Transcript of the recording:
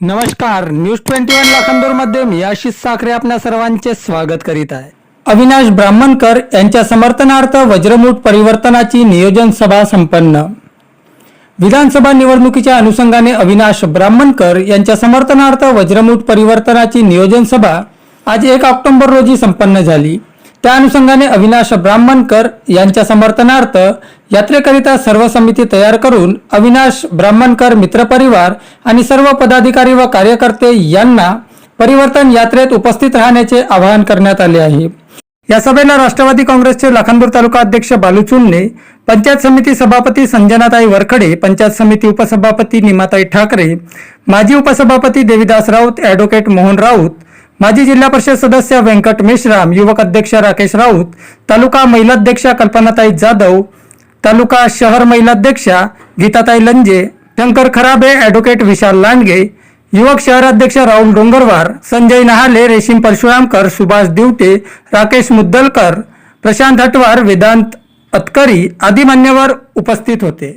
नमस्कार news twenty one लाखांदूरमध्ये मी आशिष साखरे आपल्या सर्वांचे स्वागत करीत आहे. अविनाश ब्राह्मणकर यांच्या समर्थनार्थ वज्रमूठ परिवर्तनाची नियोजन सभा संपन्न. विधानसभा निवडणुकीच्या अनुषंगाने अविनाश ब्राह्मणकर यांच्या समर्थनार्थ वज्रमूठ परिवर्तनाची नियोजन सभा आज एक ऑक्टोबर रोजी संपन्न झाली. त्या अनुषंगाने अविनाश ब्राह्मणकर यांच्या समर्थनार्थ यात्रेकरिता सर्व समिती तयार करून अविनाश ब्राह्मणकर मित्रपरिवार आणि सर्व पदाधिकारी व कार्यकर्ते यांना परिवर्तन यात्रेत उपस्थित राहण्याचे आवाहन करण्यात आले आहे. या सभेला राष्ट्रवादी काँग्रेसचे लाखांदूर तालुका अध्यक्ष बालू पंचायत समिती सभापती संजनाताई वरखडे पंचायत समिती उपसभापती निमाताई ठाकरे माजी उपसभापती देविदास राऊत ॲडव्होकेट मोहन राऊत माजी जिल्हा परिषद सदस्य व्यंकट मेश्राम युवक अध्यक्ष राकेश राऊत तालुका महिलाध्यक्षा कल्पनाताई जाधव तालुका शहर महिलाध्यक्षा गीताताई लंजे शंकर खराबे ॲडव्होकेट विशाल लांडगे युवक शहराध्यक्ष राहुल डोंगरवार संजय नहाले रेशीम परशुरामकर सुभाष दिवटे राकेश मुद्दलकर प्रशांत हटवार वेदांत अतकरी आदी मान्यवर उपस्थित होते.